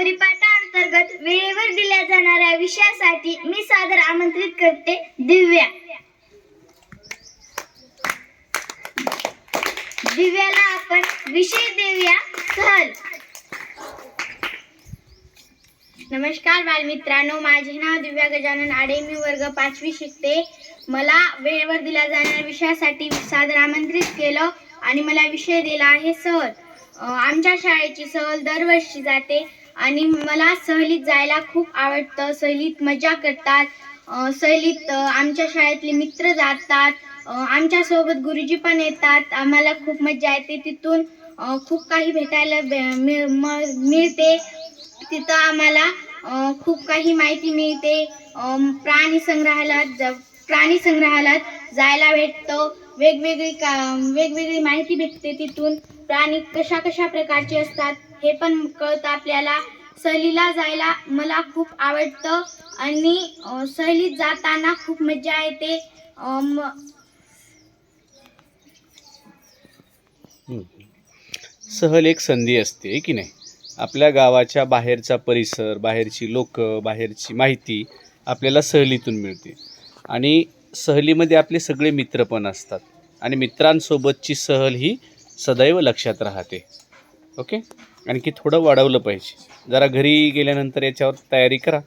परिपाठाअंतर्गत वेळेवर दिल्या जाणाऱ्या विषयासाठी मी सादर आमंत्रित करते. दिव्या. दिव्याला आपण विषय देऊया. सहल. नमस्कार बालमित्रांनो माझे नाव दिव्या गजानन आडे. मी वर्ग पाचवी शिकते. मला वेळेवर दिल्या जाणाऱ्या विषयासाठी सादर आमंत्रित केलं आणि मला विषय दिला आहे सहल. आमच्या शाळेची सहल दरवर्षी जाते आणि मला सहलीत जायला खूप आवडतं. सहलीत मजा करतात. सहलीत आमच्या शाळेतले मित्र जातात. आमच्यासोबत गुरुजी पण येतात. आम्हाला खूप मजा येते. तिथून खूप काही भेटायला भे- मिळ- म- मिळते. तिथं आम्हाला खूप काही माहिती मिळते. प्राणी संग्रहालयात ज- प्राणी संग्रहालयात जायला भेटतं. वेगवेगळी का वेगवेगळी माहिती भेटते तिथून. प्राणी कशा कशा प्रकारचे असतात हे पण कळतं आपल्याला. सहलीला जायला मला खूप आवडतं आणि सहलीत जाताना खूप मजा येते. सहल एक संधी असते की नाही? आपल्या गावाच्या बाहेरचा परिसर बाहेरची लोक बाहेरची माहिती आपल्याला सहलीतून मिळते. आणि सहलीमध्ये आपले सगळे मित्र पण असतात. आणि मित्रांसोबतची सहल ही सदैव लक्षात राहते. ओके? आणखी थोडं वाढवलं पाहिजे. जरा घरी गेल्यानंतर याच्यावर तयारी करा.